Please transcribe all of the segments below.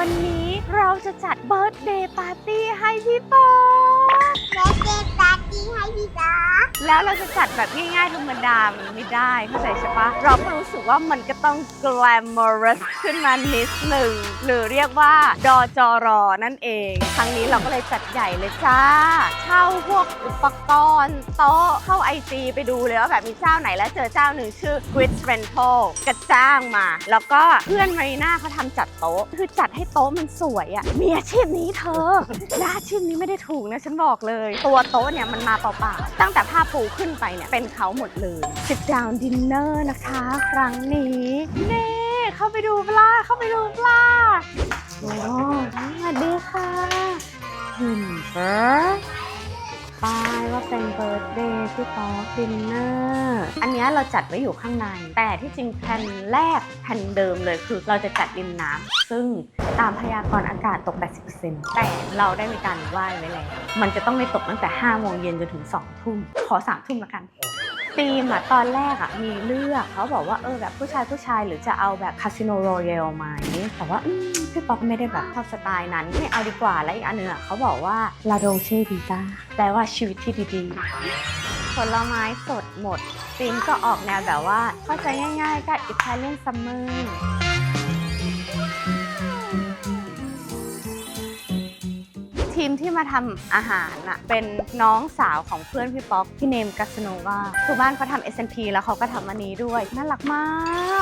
วันนี้เราจะจัดเบิร์ตเดย์ปาร์ตี้ให้พี่ป๊อป เบสเดย์ปาร์ตี้ให้พี่ดา แล้วเราจะจัดแบบง่ายๆธรรมดามันไม่ได้เข้าใจใช่ปะเราก็รู้สึกว่ามันก็ต้อง glamorous ขึ้นมานิดหนึ่ง หรือเรียกว่าดอจอรอนั่นเอง ครั้งนี้เราก็เลยจัดใหญ่เลยจ้า เช่าพวกอุปกรณ์โต๊ะเข้าไอจีไปดูเลยว่าแบบมีเจ้าไหนแล้วเจอเจ้าหนึ่งชื่อ Grid Rental กระจ้างมา แล้วก็เพื่อนมารีน่าเขาทำจัดโต๊ะ คือจัดให้โต๊ะมันสวยอะ่ะมีอาชีพนี้เธอและอาชีพนี้ไม่ได้ถูกนะฉันบอกเลย ตัวโต๊ะเนี่ยมันมาเปล่าๆตั้งแต่ผ้าปูขึ้นไปเนี่ยเป็นเขาหมดเลยสิบดาวดินเนอร์นะคะ ครั้งนี้เน่เข้าไปดูปลาเข้าไปดูปลาโอ้สวัสดีค่ะหินเบอร์ ป้ายว่าเป็นเบิร์ดเดย์ที่ป๊อกดินเนอร์อันนี้เราจัดไว้อยู่ข้างใน แต่ที่จริงแผนแรกแผนเดิมเลยคือเราจะจัดริมน้ำซึ่งตามพยากรณ์อากาศตก 80%แต่เราได้มีการไหว้ไว้แล้วมันจะต้องไม่ตกตั้งแต่5โมงเย็นจนถึง2ทุ่มขอ3ทุ่มละกัน ธีมอะตอนแรกอะมีเลือกเขาบอกว่าเออแบบผู้ชายผู้ชายหรือจะเอาแบบคาสิโนโรเยัลไหมแต่ว่าอืมพี่ป๊อกไม่ได้แบบชอบสไตล์นั้นไม่เอาดีกว่าแล้วอีกอันหนึงอะเขาบอกว่าลาโดเช่ดีต้าแปลว่าชีวิตที่ดีๆผลไม้สดหมดธีมก็ออกแนวแบบว่าเข้าใจง่ายๆก็อิตาเลียนซัมเมอร์ ทีมที่มาทำอาหารน่ะเป็นน้องสาวของเพื่อนพี่ป๊อกพี่เนมกัสโนวาคือบ้านเขาทำ S&P แล้วเขาก็ทำอันนี้ด้วย น่ารักมา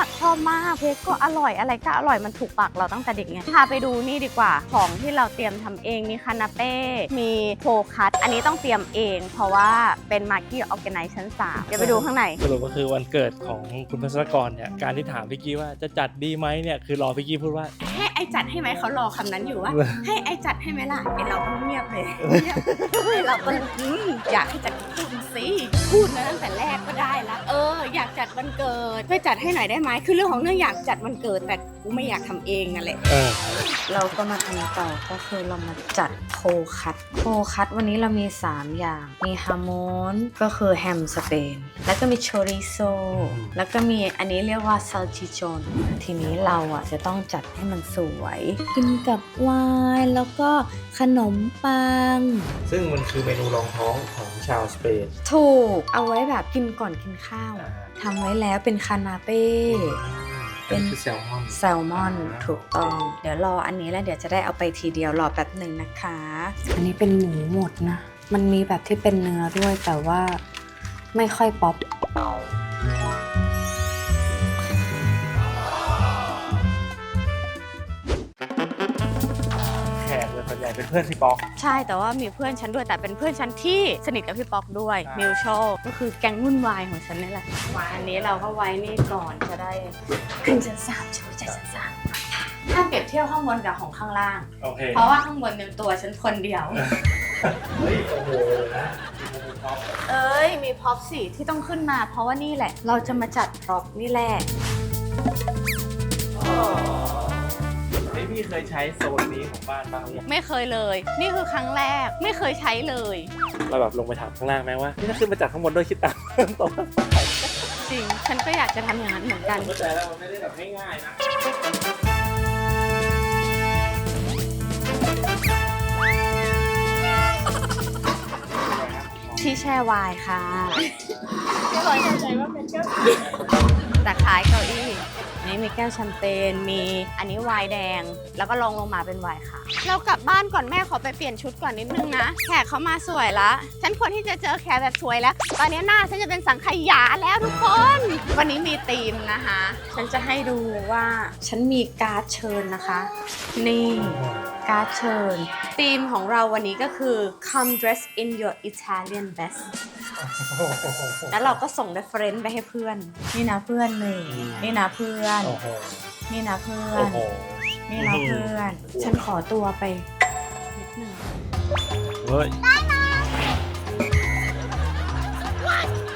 กชอบมากเค้กก็อร่อยอะไรก็อร่อยมันถูกปากเราตั้งแต่เด็กไงพาไปดูนี่ดีกว่าของที่เราเตรียมทำเองมีคานาเป้มีโฟคัสอันนี้ต้องเตรียมเอง เพราะว่าเป็นมาร์กี้ออแกไนซ์ชั้น3เดี๋ยวไปดูข้างใน สรุปก็คือวันเกิดของคุณพัศรกรเนี่ยการที่ถามพี่กี้ว่าจะจัดดีไหมเนี่ยคือรอพี่กี้พูดว่า ไอจัดให้ไหมเขารอคำนั้นอยู่ว่า ให้ไอจัดให้ไหมล่ะไอเราก็เงียบเลยเงียบไอเราก็อืมอยากให้จัดก็พูดสิพูดมาตั้งแต่แรกก็ได้ละเออ อยากจัดวันเกิดช่วยจัดให้หน่อยได้ไหมคือเรื่องของเรื่องอยากจัดวันเกิดแต่กูไม่อยากทำเองนั่นแหละ เออ เราก็มาทำต่อก็คือเรามาจัด โคคัตโคคัตวันนี้เรามี 3 อย่าง มีฮามอนก็คือแฮมสเปน แล้วก็มีโชริโซ แล้วก็มีอันนี้เรียกว่าซัลจิโจนทีนี้เราอะจะต้องจัดให้มันสวย กินกับไวน์แล้วก็ขนมปัง ซึ่งมันคือเมนูรองท้องของชาวสเปน ถูก เอาไว้แบบกินก่อนกินข้าว ทำไว้แล้วเป็นคานาเป้ เป็นคือแซลมอนแซลมอนถูกต้อง เดี๋ยวรออันนี้แล้วเดี๋ยวจะได้เอาไปทีเดียวรอแป๊บหนึ่งนะคะ อันนี้เป็นหมูหมดนะ มันมีแบบที่เป็นเนื้อด้วยแต่ว่าไม่ค่อยป๊อป พื่อนพี่ป๊อก ใช่แต่ว่ามีเพื่อนฉันด้วยแต่เป็นเพื่อนฉันที่สนิทกับพี่ป๊อกด้วยอ่ามิวโชก็คือแก๊งวุ่นวายของฉันนี่แหละอันนี้เราก็ไว้นี่ก่อนจะได้ขึ้นชั้นสามช่วยจัดชั้นสามถ้าเปรียบเทียบข้างบนกับของข้างล่าง โอเคเพราะว่าข้างบนเป็นตัวฉันคนเดียว เฮ้ยโอ้โหนะมีป๊อกเอ้ย มีพ็อปสิที่ต้องขึ้นมา เพราะว่านี่แหละ เราจะมาจัดพ็อปนี่แหละนี่ พี่เคยใช้โซนนี้ของบ้านบ้างหรือยังไม่เคยเลย นี่คือครั้งแรกไม่เคยใช้เลย เราแบบลงไปถามข้างล่างไหมว่านี่ถ้าขึ้นมาจากข้างบนด้วยคิดตังค์เพิ่มต้นจริง ฉันก็อยากจะทำอย่างนั้นเหมือนกัน เข้าใจแล้วมันไม่ได้แบบง่ายๆนะ ที่แช่ไวน์ค่ะ ไม่ร้อยใจว่าเป็นแก้วแต่ขายเก้าอี้ นี่มีแก้วแชมเปญมีอันนี้ไวน์แดง แล้วก็ลองลงมาเป็นไวน์ค่ะ เรากลับบ้านก่อนแม่ขอไปเปลี่ยนชุดก่อนนิดนึงนะแขกเขามาสวยละฉันควรที่จะเจอแขกแบบสวยแล้ว ตอนนี้หน้าฉันจะเป็นสังขยาแล้วทุกคน วันนี้มีธีมนะคะ ฉันจะให้ดูว่าฉันมีการ์ดเชิญนะคะ นี่การ์ดเชิญธีมของเราวันนี้ก็คือ come dress in your Italian best แล้วเราก็ส่ง reference ไปให้เพื่อน นี่นะเพื่อนหนึ่งนี่นะเพื่อน โอ้โหนี่นะเพื่อโอ้นโห นี่นะเพื่อน ฉันขอตัวไปนิดหนึ่งเฮ้ย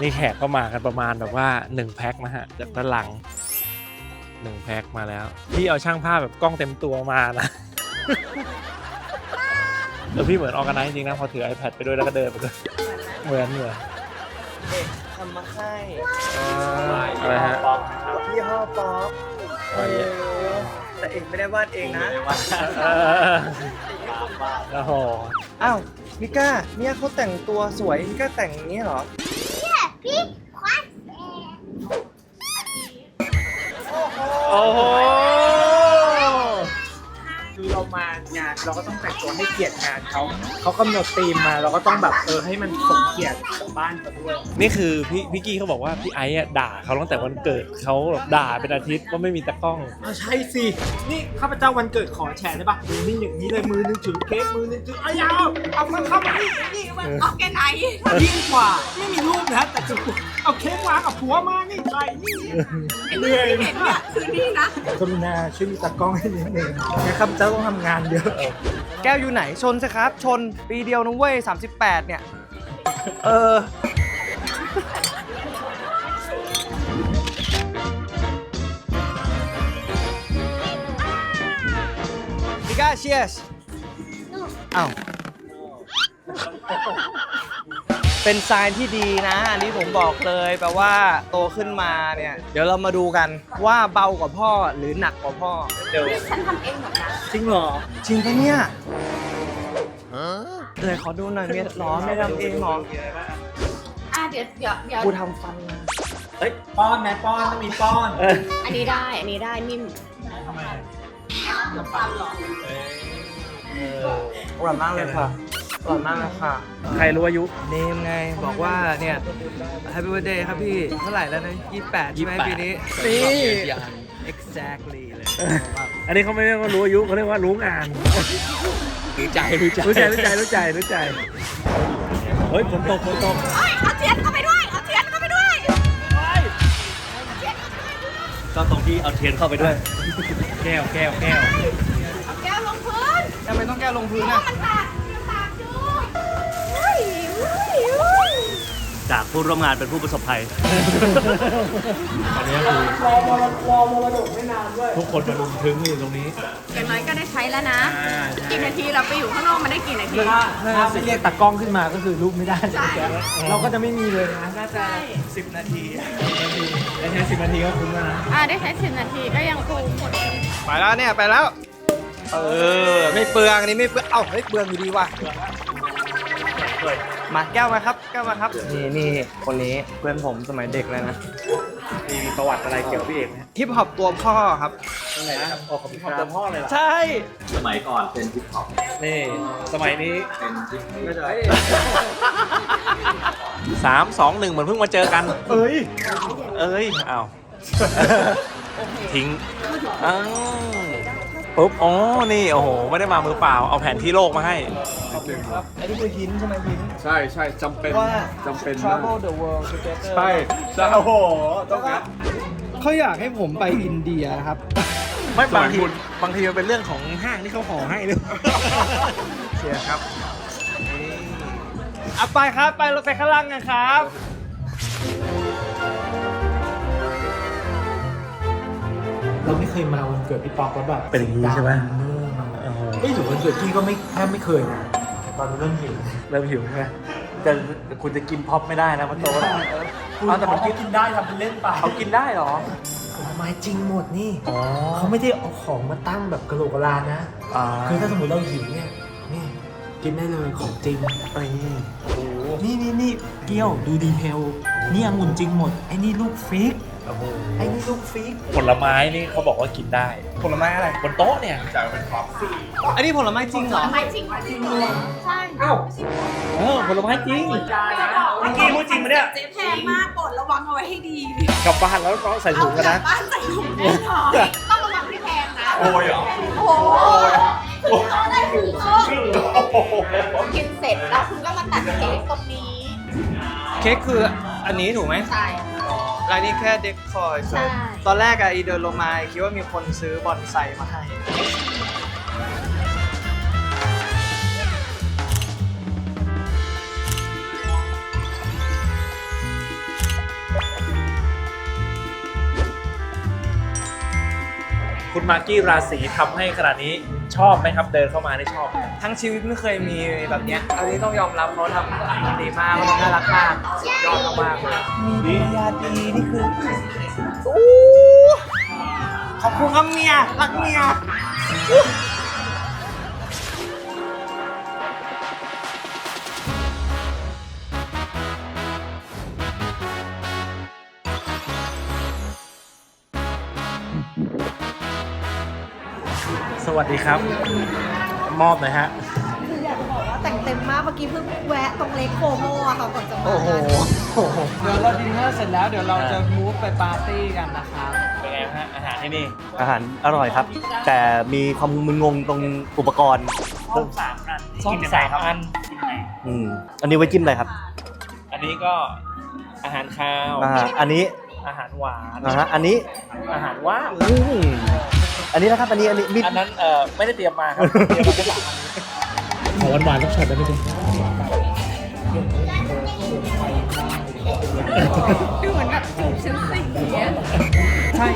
นี่แขกก็มากันประมาณแบบว่า 1 แพ็คนะฮะจากด้านหลัง 1 แพ็คมาแล้ว พี่เอาช่างภาพแบบกล้องเต็มตัวมานะ แล้วพี่เหมือนออกกันไนจริงนะ พอถือ iPad ไปด้วยแล้วก็เดินไปด้วยเหมือนเหมือน ทำมาให้อะไรฮะยี่ห้อป๊อกอะไรเนี่ยเแต่เองไม่ได้วาดเองนะเออโอ้โหอ้าวมิก้าเนี่ยเขาแต่งตัวสวยมิก้าแต่งอย่างนี้เหรอ พี่ควัดเองโอ้โห เราก็ต้องแต่งตัวให้เกียรติงานเขาเขากำหนดธีมมา เราก็ต้องแบบเออให้มันสมเกียรติกับบ้านเขาด้วยนี่คือพี่พี่กี้เขาบอกว่าพี่ไอ้อะด่าเขาตั้งแต่วันเกิดเขาแบบด่าเป็นอาทิตย์ว่าไม่มีตะกล้อง เอาใช่สินี่ข้าพเจ้าวันเกิดขอแชร์ได้ปะมือนี่อย่างนี้เลยมือนึงถือเค้กมือนึงถือเอายาวเอามาเข้ามานี่นี่มาเอาแกไหนยิ่งกว่าไม่มีรูปนะแต่จะ เอาเค้กวางกับผัวมานี่ใครนี่เหนื่อยเห็นเนี่ยคือนี่นะกรุณาช่วยมีตากล้องให้นิดนึงงั้นข้าพเจ้าต้องทำงานเยอะ แก้วอยู่ไหนชนสิครับ ชนปีเดียวนะเว้ย38 เนี่ย เออมิก้าเชียสอ้าว เป็นไซน์ที่ดีนะ อันนี้ผมบอกเลยแปลว่าโตขึ้นมาเนี่ย เดี๋ยวเรามาดูกันว่าเบากว่าพ่อหรือหนักกว่าพ่อเดี๋ยวฉันทำเองหมดนะจริงเหรอจริงปะเนี่ยเลยขอดูหน่อยเมียหรอไม่ทำเองหรออะเดี๋ยวเดี๋ยวเดี๋ยวกูทำฟันมาเฮ้ยป้อนไหมป้อนต้องมีป้อนอันนี้ได้อันนี้ได้นิ่มอร่อยมากเลยค่ะ อร่อยมากเลยค่ะ ใครรู้อายุ เนมไงบอกว่าเนี่ย Happy Birthday ครับพี่ เท่าไหร่แล้วนะ28ใช่ไหม28ปีนี้นี่ exactly เลยอันนี้เขาไม่เรียกว่ารู้อายุเขาเรียกว่ารู้งานรู้ใจรู้ใจรู้ใจรู้ใจรู้ใจรู้ใจเฮ้ยฝนตกฝนตกเอ้ยเอาเทียนเข้าไปด้วยเอาเทียนเข้าไปด้วยก็ตรงที่เอาเทียนเข้าไปด้วย แก้วแก้วแก้วแก้วลงพื้นทำไมต้องแก้ลงพื้นอะ จากผู้ร่วมงานเป็นผู้ประสบภัย ตอนนี้คือทุกคนมาลุมถึงอยู่ตรงนี้ อย่างน้อยก็ได้ใช้แล้วนะ กี่นาทีเราไปอยู่ข้างนอกมาได้กี่นาที ถ้าถ้าไม่เรียกตากล้องขึ้นมาก็คือรูปไม่ได้ ใช่ เราก็จะไม่มีเลยนะน่าจะ10นาทีได้ใช้สิบนาทีก็คุ้มแล้วนะ อ่าได้ใช้สิบนาทีก็ยังคงหมดไปแล้วเนี่ยไปแล้ว เออไม่เปลืองอันนี้ไม่เปลืองเอ้าเฮ้ยเปลืองอยู่ดีว่ะ มาแก้วมาครับแก้วมาครับนี่นี่คนนี้เพื่อนผมสมัยเด็กเลยนะมีประวัติอะไรเกี่ยวกับพี่เอกไหมฮิปฮอปตัวพ่อครับตรงไหนนะครับออกของพี่ตัวพ่อเลยเหรอใช่สมัยก่อนเป็นฮิปฮอปนี่ สมัยนี้เป็นฮิปไม่ใช่สามสองหนึ่งเหมือนเพิ่งมาเจอกัน เอ้ย เอ้ยอ้าวทิ้งอ้าว ปุ๊บ อ๋อ นี่ โอ้โห ไม่ได้มามือเปล่า เอาแผนที่โลกมาให้ครับ อันนี้คือหินใช่ไหมหิน ใช่ใช่จำเป็นว่า จำเป็นมาก travel the world together ใช่ใช่โอ้โห ต้องงั้น เขาอยากให้ผมไปอินเดียครับ ไม่บางทีสมัยคุณ บางทีมันเป็นเรื่องของห้างที่เขาห่อให้หรือเปล่าเชียร์ครับ อะไปครับ ไปเราไปข้างล่างกันครับ เราไม่เคยมาวันเกิดพี่ป๊อกแล้วแบบเป็นอย่างนี้ใช่ไหมเออมาเอ้ยหรือวันเกิดพี่ก็ไม่แทบไม่เคยนะแต่ตอนนี้เริ่มหิวเริ่มหิวใช่ไหมแต่คุณจะกินพ็อปไม่ได้นะมันโตแล้วคุณเอาแต่แต่มัมันนกินกินได้ทำเป็นเล่นไปเขากินได้เหรอผลไม้จริงหมดนี่อ๋อเขาไม่ได้เอาของมาตั้งแบบกระโหลกกระลานะ อ่าคือถ้าสมมติเราหิวเนี่ยนี่กินได้เลยของจริง เอ้ยนี่นี่นี่เกี้ยวดูดีเทลนี่องุ่นจริงหมดไอ้นี่ลูกฟิก โอ้โหไอ้นี่ลูกฟิกผลไม้นี่เขาบอกว่ากินได้ ผลไม้อะไร บนโต๊ะเนี่ยอันนี้ผลไม้จริงเหรอ ไม่จริงจริงใช่เออผลไม้จริงเมื่อกี้พูดจริงปะเนี่ยแพงมากกดระวังเอาไว้ให้ดี กลับบ้านแล้วก็ใส่ถุงกันนะ บ้านใส่ถุงแน่นอนต้องระวังที่แพงนะ โอ้ยเหรอโอ้โหคุณก็ได้ถึงก็กินเสร็จแล้วคุณก็มาตัดเค้กตรงนี้ เค้กคืออันนี้ถูกไหมใช่ รายนี้แค่เด็กคอย ใช่ ตอนแรกอะอีเดินลงมาคิดว่ามีคนซื้อบอนไซมาให้ คุณมากกี้ราศีทำให้ขนาดนี้ชอบไหมครับเดินเข้ามาได้ชอบไหมทั้งชีวิตไม่เคยมีแบบเนี้ยอันนี้ต้องยอมรับเขาทำดีมากเขาทำน่ารักมากสุดยอดมากๆเลยมีภรรยาดีนี่คืออู้ขอบคุณครับเมียรักเมีย วัสดีครับ มอบหน่อยฮะแต่งเต็มมากเมื่อกี้เพิ่งแวะตรงเล็กโคโมอะค่ะก่อนจะมาโอ้โห เดี๋ยวเราดินเนอร์เสร็จแล้วเดี๋ยวเราจะมูฟไปปาร์ตี้กันนะครับเป็นไงฮะอาหารที่นี่อาหารอร่อยครับ แต่มีความมึนงงตรงอุปกรณ์ส้มสามอันส้มสามอันอืมอันนี้ไว้จิ้มอะไรครับ อันนี้ก็อาหารคาวอ่าอันนี้อาหารหวานนะฮะอันนี้อาหารว่างอืม อันนี้นะครับอันนี้อันนี้มิดอันนั้นเอ่อไม่ได้เตรียมมาครับเตรียมมาแค่สามอันนี้ขอหวานๆต้องช็อตได้ไหมจ๊ะดูเหมือนแบบจูบฉันสิอย่างเงี้ยใช่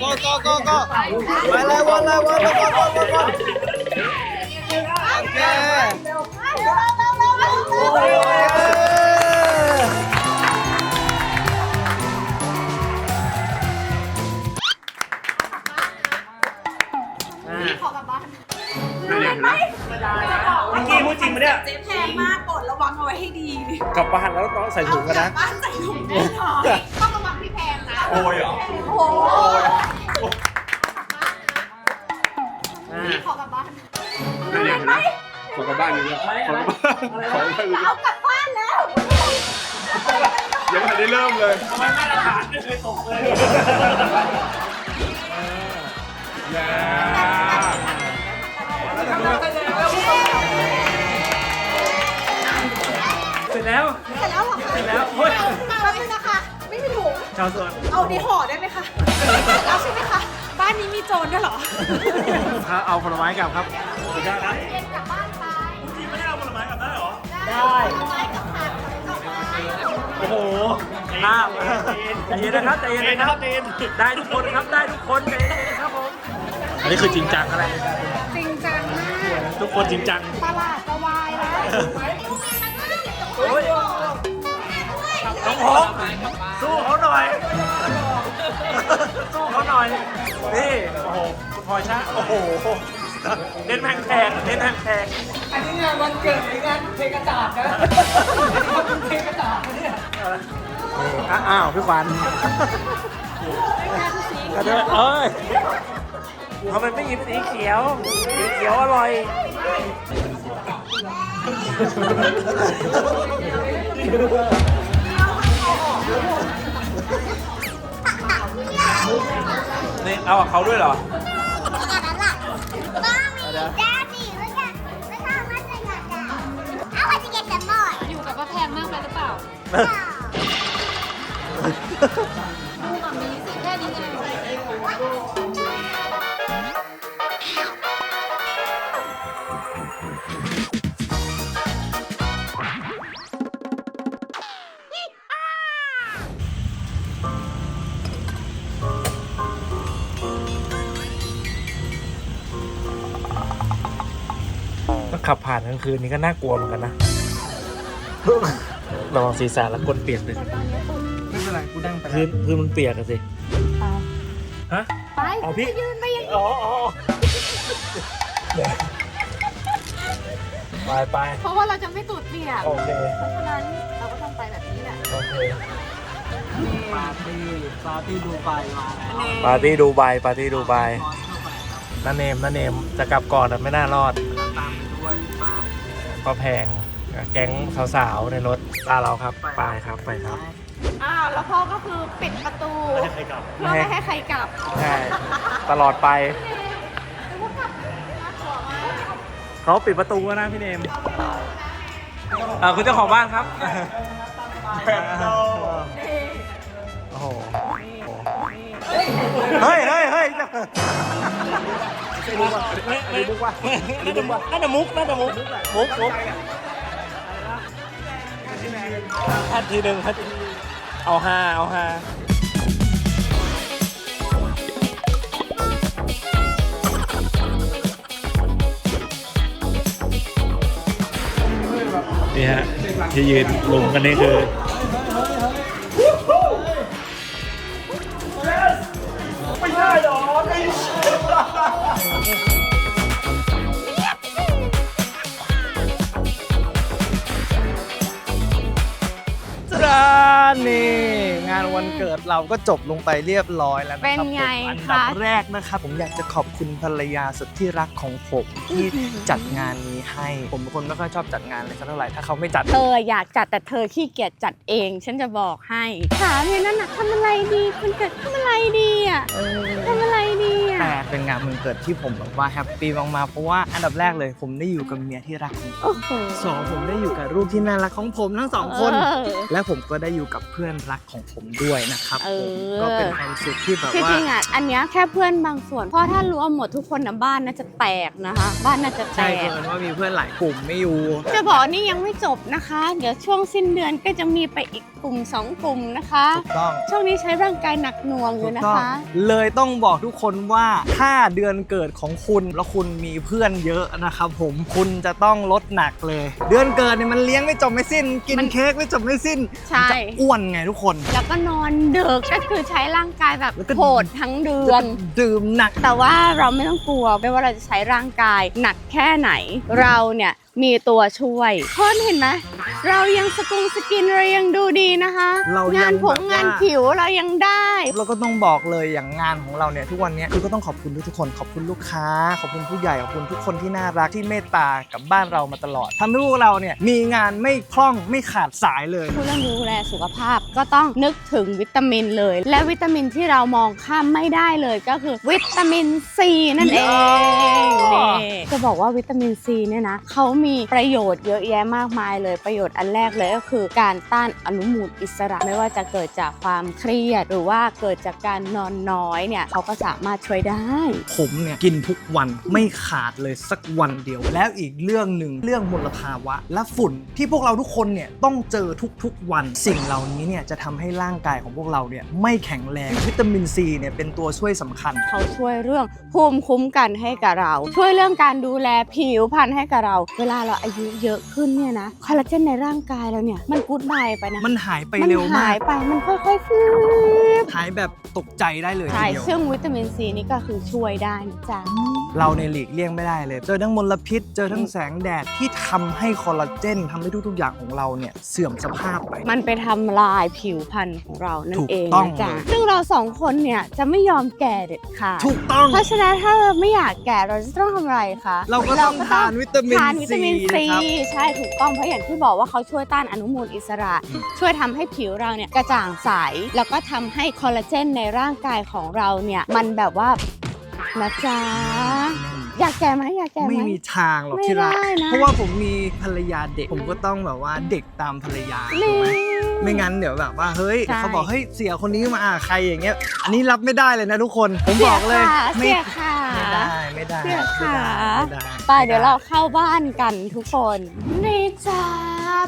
กโกโกโกไปเลยวนเลยวนเลยวนวนวนวนโอเคเมื่อกี้พูดจริงปะเนี่ยแพงมากกดระวังเอาไว้ให้ดี กลับบ้านแล้วต้องใส่ถุงกันนะบ้านใส่ถุงแน่นอนต้องระวังที่แพงนะ โอ้ยเหรอโอ้โหขอกลับบ้านขอกลับบ้านเลยนะขอกลับบ้านขอกลับบ้านเลยเอากลับบ้านแล้วยังไม่ได้เริ่มเลยทำไมมาตรฐานไม่เคยตกเลยอย่าเสร็จแล้ว เสร็จแล้วเหรอคะเสร็จแล้วเฮ้ย แป๊บนึงนะคะ ไม่มีถุง ชาวสวนเอาดีห่อได้ไหมคะเสร็จแล้วใช่ไหมคะ บ้านนี้มีโจรด้วยเหรอเอาผลไม้กลับครับสุดยอดครับกลับบ้านไปจริงไม่ได้เอาผลไม้กลับได้เหรอ ได้ไม้กับผักกับไม้โอ้โหข้ามใจเย็นนะครับใจเย็นนะครับใจเย็นได้ทุกคนครับได้ทุกคนใจเย็นครับผม อันนี้คือจริงจังอะไร จริงจังมาก ทุกคนจริงจัง ตลาดจะวายแล้วโอ้ย น้องหงสู้เขาหน่อย สู้เขาหน่อย นี่ โอ้โห คุณพลอยชะโอ้โห เน้นแพงแพงเน้นแพงแพงอันนี้งานวันเกิดหรืองานเทกระจาดนะเทกระจาดนะเนี่ยนี่อ้าว พี่ขวัญกระเดินเอ้ยทำไมไม่หยิบสีเขียว สีเขียวอร่อย นี่เอากับเขาด้วยเหรอ Daddy, look at look how much I got that. I want to get some more. อยู่กับว่าแพงมากไปหรือเปล่า ขับผ่านกลางคืนนี้ก็น่ากลัวเหมือนกันนะ ระวังศีรษะแล้วก้นเปียกเลยไม่เป็นไรกูนั่งไปพื้นพื้นมันเปียกอะสิ ฮะ ไปอ๋อพี่ ยืนไปอย่างอ๋ออ๋อไปไปเพราะว่าเราจะไม่ตูดเปียกโอเคเพราะฉะนั้นเราก็ต้องไปแบบนี้แหละโอเคปาร์ตี้ปาร์ตี้ดูไบมาแล้วปาร์ตี้ดูไบปาร์ตี้ดูไบขอเข้าไปน้าเนมน้าเนมจะกลับก่อนแต่ไม่น่ารอด ก็แพงแก๊งสาวๆในรถตาเราครับไปครับไปครับ อ้าวแล้วพ่อก็คือปิดประตูเพื่อไม่ให้ใครกลับใช่ตลอดไปดเขาปิดประตูแล้วนะพี่เนมเออคุณเจ้าของบ้านครับโอ้โหเฮ้ยเฮ้ยเฮ้ย ไม่รู้ว่าไมุกว่ะน่าจะน่าจะมุกน่าจะมุกมุกมุกแพททีหนึ่งแพททีเอาฮาเอาฮานี่ฮะที่ยืนลุมกันนี่คือ ไม่ใช่หรอไม่ใช่ นี่งานวันเกิดเราก็จบลงไปเรียบร้อยแล้วนะครับเป็นไงผมอันดับคะ แรกนะครับ ผมอยากจะขอบคุณภรรยาสุดที่รักของผมที่จัดงานนี้ให้ ผมเป็นคนไม่ค่อยชอบจัดงานเลยสักเท่าไหร่ถ้าเขาไม่จัด เธออยากจัดแต่เธอขี้เกียจจัดเอง ฉันจะบอกให้ถามเลยนั่นน่ะทำอะไรดีมันเกิดทำอะไรดีอะทำอะไรดีอะ แต่เป็นงานวันเกิดที่ผมแบบว่าแฮปปี้มากๆเพราะว่าอันดับแรกเลยผมได้อยู่กับเมียที่รักของผมโอ้โหสองผมได้อยู่กับลูกที่น่ารักของผมทั้งสองคน เออ และผมก็ได้อยู่กับเพื่อนรักของผมด้วยนะครับเอผอมก็เป็นความสุขที่แบบที่ว่า จริงอะ อันเนี้ยแค่เพื่อนบางส่วน เพราะถ้ารวมหมดทุกคนนะบ้านน่าจะแตกนะคะ บ้านน่าจะแตใช่กเกินว่ามีเพื่อนหลายกลุ่มไม่อยู่ จะบอกนี่ยังไม่จบนะคะ เดี๋ยวช่วงสิ้นเดือนก็จะมีไปอีกกลุ่มสองกลุ่มนะคะ ถูกต้อง ช่วงนี้ใช้ร่างกายหนักหน่วงอยู่นะถูกต้องคะ เลยต้องบอกทุกคนว่าถ้าเดือนเกิดของคุณแล้วคุณมีเพื่อนเยอะนะครับผมคุณจะต้องลดหนักเลย เดือนเกิดเนี่ยมันเลี้ยงไม่จบไม่สิ้น กินมัน เค้กไม่จบไม่สิ้นใช่ จะอ้วนไงทุกคน แล้วก็นอนดึกก็คือใช้ร่างกายแบบแล้วก็ โหดทั้งเดือน ดื่มหนัก แต่ว่าเราไม่ต้องกลัวไม่ว่าเราจะใช้ร่างกายหนักแค่ไหน เราเนี่ย มีตัวช่วยคนเห็นไหมเรายังสกุงสกินเรายังดูดีนะคะ เรายังงานผมแบบว่า งานผิวเรายังได้ เราก็ต้องบอกเลยอย่างงานของเราเนี่ยทุกวันเนี้ยคือก็ต้องขอบคุณทุกๆคน ขอบคุณลูกค้า ขอบคุณผู้ใหญ่ ขอบคุณทุกคนที่น่ารักที่เมตตากับบ้านเรามาตลอดทำให้พวกเราเนี่ยมีงานไม่คล่องไม่ขาดสายเลย พูดเรื่องดูแลสุขภาพก็ต้องนึกถึงวิตามินเลย และวิตามินที่เรามองข้ามไม่ได้เลยก็คือวิตามินซีนั่นเองนี่จะบอกว่าวิตามินซีเนี่ยนะเขามีประโยชน์เยอะแยะมากมายเลยประโยชน์อันแรกเลยก็คือ การต้านอนุมูลอิสระไม่ว่าจะเกิดจากความเครียด หรือว่าเกิดจากการนอนน้อยเนี่ยเขาก็สามารถช่วยได้ ผมเนี่ยกินทุกวันไม่ขาดเลยสักวันเดียว แล้วอีกเรื่องหนึ่งเรื่องมลภาวะ และฝุ่นที่พวกเราทุกคนเนี่ยต้องเจอทุกๆวัน สิ่งเหล่านี้เนี่ยจะทำให้ร่างกายของพวกเราเนี่ยไม่แข็งแรงวิตามินซีเนี่ยเป็นตัวช่วยสำคัญ เขาช่วยเรื่องภูมิคุ้มกันให้กับเรา ช่วยเรื่องการดูแลผิวพรรณให้กับเราเวลาเราอายุเยอะขึ้นเนี่ยนะคอลลาเจนในร่างกายเราเนี่ยมันกูดบายไปนะมันหายไปมันเร็วมาหาก ยไปมันค่อยๆฟื้นหายแบบตกใจได้เลยทีใช่เดียวซึ่งวิตามินซีนี่ก็คือช่วยได้นะจ๊ะ เราในยหลีกเลี่ยงไม่ได้เลย เจอทั้งมลพิษ เจอทั้งแสงแดดที่ทำให้คอลลาเจนทำให้ทุก ๆ อย่างของเราเนี่ยเสื่อมสภาพไป มันไปทำลายผิวพรรณของเรานั่ถูนกเองต้องนะจ๊ะเลย ซึ่งเราสองคนเนี่ยจะไม่ยอมแก่เด็ดขาดถูกต้อง เพราะฉะนั้นถ้าเราไม่อยากแก่เราจะต้องทำอะไรคะเราก็ต้องทานวิตามินทานวิตามินซีซีนะครับ ใช่ถูกต้องเพราะอย่างที่บอกว่าเขาช่วยต้านอนุมูลอิสระ อืม ช่วยทำให้ผิวเราเนี่ยกระจ่างใส แล้วก็ทำให้คอลลาเจนในร่างกายของเราเนี่ย มันแบบว่านะจ๊ะ อยากแก่ไหมอยากแก่ไหม ไม่มีทางหรอกไม่ที่รักได้นะ เพราะว่าผมมีภรรยาเด็ก ผมก็ต้องแบบว่าเด็กตามภรรยาถูนี่กไหม ไม่งั้นเดี๋ยวแบบว่าเฮ้ยใช่ เขาบอกเฮ้ยเสียคนนี้มาอะใครอย่างเงี้ย อันนี้รับไม่ได้เลยนะทุกคน ผมบอกเลย เสียค่ะไม่ได้ไม่ ได้เสียไม่ค่ะได้ไม่ได้ ไปเดี๋ยวเราเข้าบ้านกันทุกคน นี่จ้า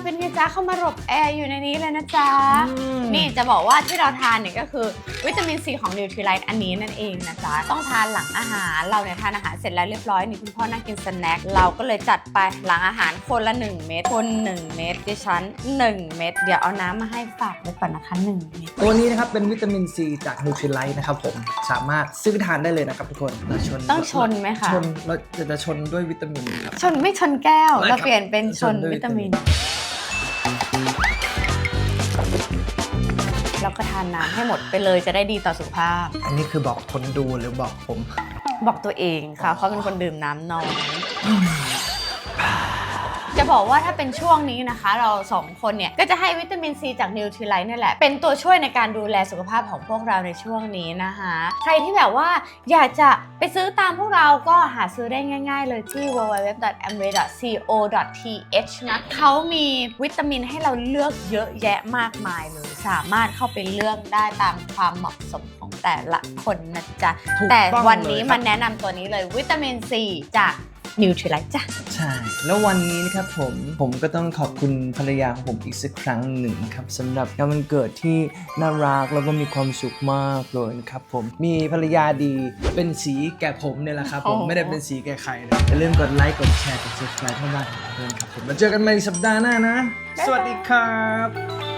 เป็นไงจ้าเข้ามาหลบแอร์อยู่ในนี้เลยนะจ๊ะอืมนี่จะบอกว่าที่เราทานเนี่ยก็คือ วิตามินซีของนิวทรีไลท์อันนี้นั่นเองนะจ๊ะ ต้องทานหลังอาหาร เราเนี่ยทานอาหารเสร็จแล้วเรียบร้อยนี่คุณพ่อนั่งกินสแน็คเราก็เลยจัดไปหลังอาหารคนละ 1 เม็ดคน 1 เม็ดดิฉัน 1 เม็ดเดี๋ยวเอาน้ำมาให้ฝากไว้ก่อนนะคะ1เม็ดตัวนี้นะครับเป็นวิตามินซีจากนูทริไลท์นะครับผมสามารถซื้อทานได้เลยนะครับทุกคนเราชนต้องชนไหมคะชนเราจะจะชนด้วยวิตามินครับชนไม่ชนแก้วไม่ครับเราเปลี่ยนเป็นชนชนด้วยวิตามิน แล้วก็ทานน้ำให้หมดไปเลยจะได้ดีต่อสุขภาพ อันนี้คือบอกคนดูหรือบอกผม บอกตัวเองค่ะ เพราะเป็นคนดื่มน้ำน้อย จะบอกว่าถ้าเป็นช่วงนี้นะคะ เราสองคนเนี่ย ก็จะให้วิตามินซีจากนิวทรีไลท์นี่แหละ เป็นตัวช่วยในการดูแลสุขภาพของพวกเราในช่วงนี้นะคะ ใครที่แบบว่าอยากจะไปซื้อตามพวกเราก็หาซื้อได้ง่าย ๆ เลยที่ www.amway.co.th นะเขามีวิตามินให้เราเลือกเยอะแยะมากมายเลย สามารถเข้าไปเลือกได้ตามความเหมาะสมของแต่ละคนนะจ๊ะ ถูกแต่ต้องวันนี้เลยครับ มันแนะนำตัวนี้เลยวิตามินซีจากนิวทรีไลท์จ้ะ ใช่ แล้ววันนี้นะครับผมผมก็ต้องขอบคุณภรรยาของผมอีกสักครั้งหนึ่งครับสำหรับงานวันเกิดที่น่ารักแล้วก็มีความสุขมากเลยนะครับผมมีภรรยาดีเป็นสีแก่ผมเนี่ยแหละครับผมโอ้โห ไม่ได้เป็นสีแก่ใครนะอย่าลืมกดไลค์กดแชร์กด subscribe ให้บ้านของเราด้วยนะครับผมมาเจอกันใหม่สัปดาห์หน้านะ สวัสดีครับ